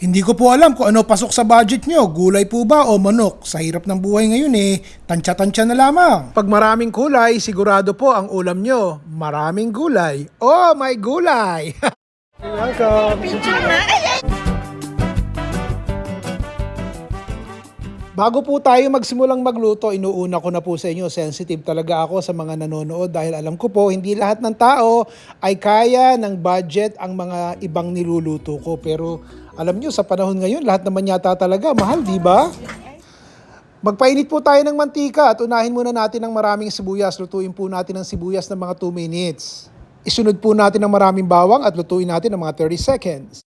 Hindi ko po alam kung ano pasok sa budget nyo. Gulay po ba o manok? Sa hirap ng buhay ngayon eh, tansya-tansya na lamang. Pag maraming kulay, sigurado po ang ulam nyo. Maraming gulay. Oh, my gulay! Welcome! Bago po tayo magsimulang magluto, inuuna ko na po sa inyo, sensitive talaga ako sa mga nanonood dahil alam ko po, hindi lahat ng tao ay kaya ng budget ang mga ibang niluluto ko. Pero alam nyo, sa panahon ngayon, lahat naman yata talaga mahal, di ba? Magpainit po tayo ng mantika at unahin muna natin ng maraming sibuyas. Lutuin po natin ng sibuyas ng mga 2 minutes. Isunod po natin ng maraming bawang at lutuin natin ng mga 30 seconds.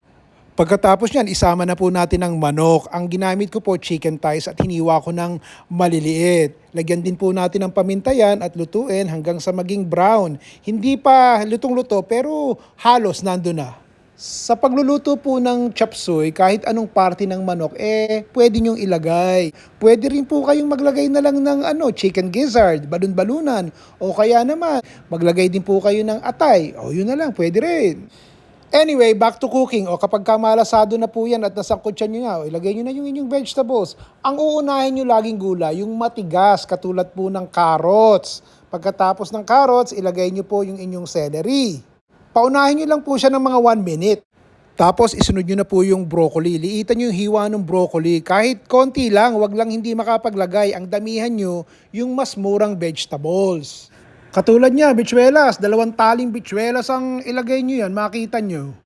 Pagkatapos niyan, isama na po natin ng manok. Ang ginamit ko po, chicken thighs at hiniwa ko ng maliliit. Lagyan din po natin ng pamintayan at lutuin hanggang sa maging brown. Hindi pa lutong-luto pero halos nando na. Sa pagluluto po ng chop suey, kahit anong parte ng manok, eh, pwede nyong ilagay. Pwede rin po kayong maglagay na lang ng ano, chicken gizzard, balon-balunan. O kaya naman, maglagay din po kayo ng atay. O yun na lang, pwede rin. Anyway, back to cooking. O kapag kamalasado na po yan at nasangkutsan nyo na, o ilagay nyo na yung inyong vegetables. Ang uunahin nyo laging gulay, yung matigas, katulad po ng carrots. Pagkatapos ng carrots, ilagay nyo po yung inyong celery. Paunahin nyo lang po siya ng mga 1 minute. Tapos isunod nyo na po yung broccoli. Liitan nyo yung hiwa ng broccoli. Kahit konti lang, wag lang hindi makapaglagay. Ang damihan nyo yung mas murang vegetables. Katulad niya, bichuelas. Dalawang taling bichuelas ang ilagay nyo yan. Makita nyo.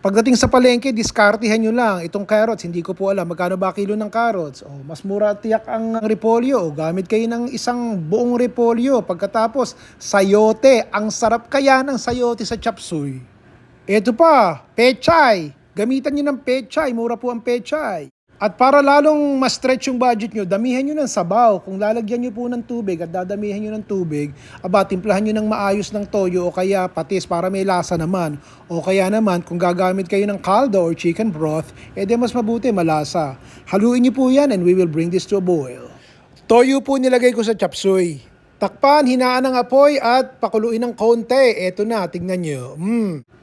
Pagdating sa palengke, diskartihan nyo lang. Itong carrots, hindi ko po alam magkano ba kilo ng carrots. O, mas mura tiyak ang repolyo. O, gamit kayo ng isang buong repolyo. Pagkatapos, sayote. Ang sarap kaya ng sayote sa chop suey. Ito pa, pechay. Gamitan nyo ng pechay. Mura po ang pechay. At para lalong ma-stretch yung budget nyo, damihan nyo ng sabaw. Kung lalagyan nyo po ng tubig at dadamihan nyo ng tubig, aba, timplahan nyo ng maayos ng toyo o kaya patis para may lasa naman. O kaya naman, kung gagamit kayo ng caldo or chicken broth, edi mas mabuti, malasa. Haluin nyo po yan and we will bring this to a boil. Toyo po nilagay ko sa chapsuy. Takpan, hinaan ng apoy at pakuluin ng konti. Eto na, tingnan nyo. Mm.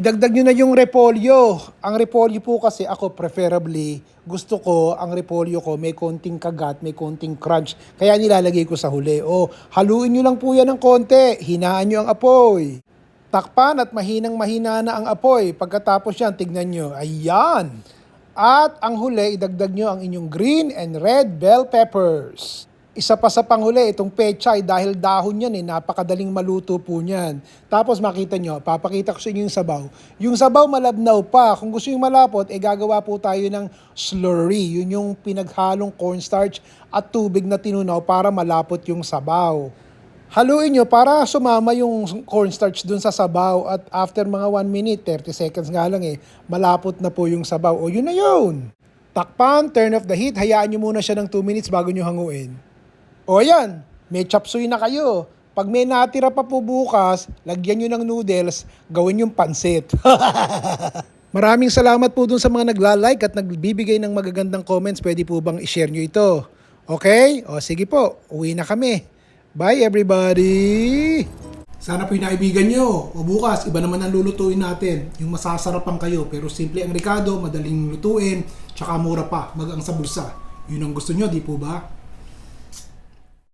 Idagdag nyo na yung repolyo. Ang repolyo po kasi ako preferably, gusto ko ang repolyo ko may konting kagat, may konting crunch. Kaya nilalagay ko sa huli. O, haluin nyo lang po yan ng konti. Hinaan nyo ang apoy. Takpan at mahinang mahina na ang apoy. Pagkatapos yan, tignan nyo. Ayan! At ang huli, idagdag nyo ang inyong green and red bell peppers. Isa pa sa panghuli, itong pechay dahil dahon yan eh, napakadaling maluto po niyan. Tapos makita nyo, papakita ko sa inyo yung sabaw. Yung sabaw malabnaw pa. Kung gusto yung malapot, eh gagawa po tayo ng slurry. Yun yung pinaghalong cornstarch at tubig na tinunaw para malapot yung sabaw. Haluin nyo para sumama yung cornstarch dun sa sabaw at after mga 1 minute, 30 seconds nga lang eh, malapot na po yung sabaw. O yun na yun. Takpan, turn off the heat, hayaan nyo muna siya ng 2 minutes bago nyo hanguin. O yan, may chop suey na kayo. Pag may natira pa po bukas, lagyan nyo ng noodles, gawin yung pansit. Maraming salamat po dun sa mga nagla-like at nagbibigay ng magagandang comments. Pwede po bang i-share nyo ito? Okay? O sige po, uwi na kami. Bye everybody! Sana po yung naibigan nyo. O bukas, iba naman ang lulutuin natin. Yung masasarapan kayo. Pero simple ang ricado, madaling lutuin, tsaka mura pa, magang sa bulsa. Yun ang gusto nyo, di po ba?